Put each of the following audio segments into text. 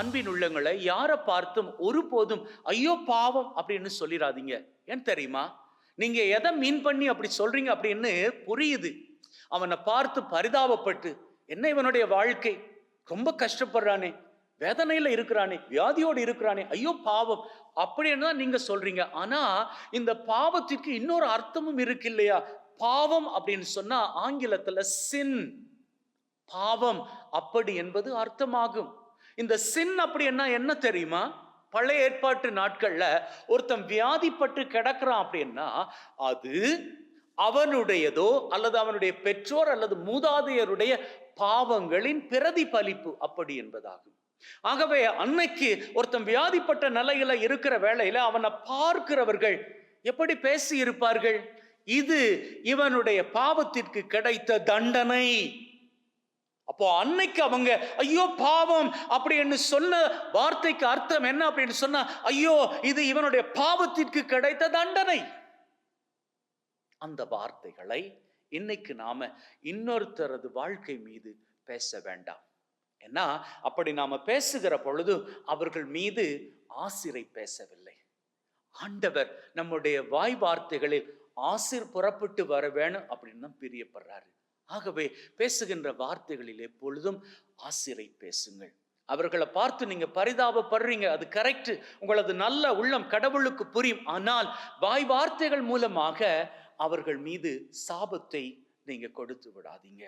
அன்பின் உள்ளங்களை யாரை பார்த்தும் ஒருபோதும் ஐயோ பாவம் அப்படின்னு சொல்லிடாதீங்க ஏன் தெரியுமா? நீங்க எதை மீன் பண்ணி அப்படி சொல்றீங்க அப்படின்னு புரியுது. அவனை பார்த்து பரிதாபப்பட்டு என்ன இவனுடைய வாழ்க்கை? ரொம்ப கஷ்டப்படுறானே வேதனையில இருக்கிறானே வியாதியோடு இருக்கிறானே ஐயோ பாவம் அப்படின்னு தான் நீங்க சொல்றீங்க. ஆனா இந்த பாவத்திற்கு இன்னொரு அர்த்தமும் இருக்கு இல்லையா பாவம் அப்படின்னு சொன்னா ஆங்கிலத்துல சின் பாவம் அப்படி என்பது அர்த்தமாகும். இந்த சின் அப்படின்னா என்ன தெரியுமா? பழைய ஏற்பாட்டு நாட்கள்ல ஒருத்தன் வியாதிப்பட்டு கிடக்குறான் அப்படின்னா அது அவனுடையதோ அல்லது அவனுடைய பெற்றோர் அல்லது மூதாதையருடைய பாவங்களின் பிரதிபலிப்பு அப்படி என்பதாகும். ஆகவே அன்னைக்கு ஒருத்தன் வியாதிப்பட்ட நிலையில இருக்கிற வேளையில அவனை பார்க்கிறவர்கள் எப்படி பேசி இருப்பார்கள் இது இவனுடைய பாவத்திற்கு கிடைத்த தண்டனை. அப்போ அன்னைக்கு அவங்க ஐயோ பாவம் அப்படின்னு சொன்ன வார்த்தைக்கு அர்த்தம் என்ன அப்படின்னு சொன்னா ஐயோ இது இவனுடைய பாவத்திற்கு கிடைத்த தண்டனை. அந்த வார்த்தைகளை இன்னைக்கு நாம இன்னொருத்தரது வாழ்க்கை மீது பேச வேண்டாம். ஏன்னா அப்படி நாம பேசுகிற பொழுது அவர்கள் மீது ஆசிரை பேசவில்லை. ஆண்டவர் நம்முடைய வாய் வார்த்தைகளில் ஆசிர் புறப்பட்டு வர வேணும் அப்படின்னு தான் பிரியப்படுறாரு. ஆகவே பேசுகின்ற வார்த்தைகளில் எப்பொழுதும் ஆசிரை பேசுங்கள். அவர்களை பார்த்து நீங்க பரிதாபப்படுறீங்க அது கரெக்ட் உங்களது நல்ல உள்ளம் கடவுளுக்கு புரியும். ஆனால் வாய் வார்த்தைகள் மூலமாக அவர்கள் மீது சாபத்தை நீங்க கொடுத்து விடாதீங்க.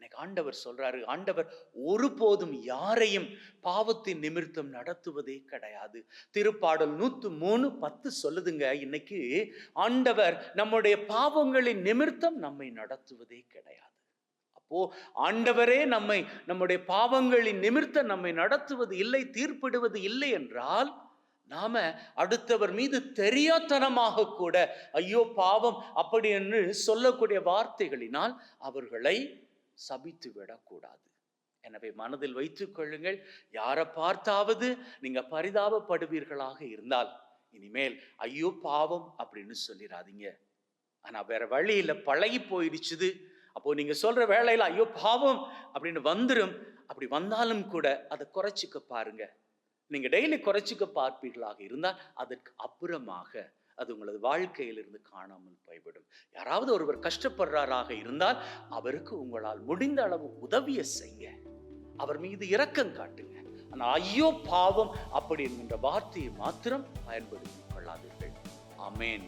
இன்னைக்கு ஆண்டவர் சொல்றாரு ஆண்டவர் ஒருபோதும் யாரையும் பாவத்தின் நிமித்தம் நடத்துவதே கிடையாது. திருப்பாடல் நூத்து மூணு பத்து சொல்லுதுங்க இன்னைக்கு ஆண்டவர் நம்முடைய பாவங்களின் நிமித்தம் நம்மை நடத்துவதே கிடையாது. அப்போ ஆண்டவரே நம்மை நம்முடைய பாவங்களின் நிமித்தம் நம்மை நடத்துவது இல்லை தீர்ப்பிடுவது இல்லை என்றால் நாம அடுத்தவர் மீது தெரியாத்தனமாக கூட ஐயோ பாவம் அப்படி என்று சொல்லக்கூடிய வார்த்தைகளினால் அவர்களை சபித்து விடக்கூடாது. எனவே மனதில் வைத்துக் கொள்ளுங்கள். யாரை பார்த்தாவது நீங்க பரிதாபப்படுவீர்களாக இருந்தால் இனிமேல் ஐயோ பாவம் அப்படின்னு சொல்லிடாதீங்க ஆனா வேற வழியில பழகி போயிடுச்சுது. அப்போ நீங்க சொல்ற வேலையில ஐயோ பாவம் அப்படின்னு வந்துடும் அப்படி வந்தாலும் கூட அதை குறைச்சிக்க பாருங்க. நீங்க டெய்லி குறைச்சிக்க பார்ப்பீர்களாக இருந்தால் அதற்கு அப்புறமாக அது உங்களது வாழ்க்கையிலிருந்து காணாமல் போய்விடும். யாராவது ஒருவர் கஷ்டப்படுறாராக இருந்தால் அவருக்கு உங்களால் முடிந்த அளவு உதவிய செய்ய. அவர் மீது இரக்கம் காட்டுங்க. ஆனால் ஐயோ பாவம் அப்படி என்கின்ற வார்த்தையை மாத்திரம் பயன்படுத்திக் கொள்ளாதீர்கள். அமேன்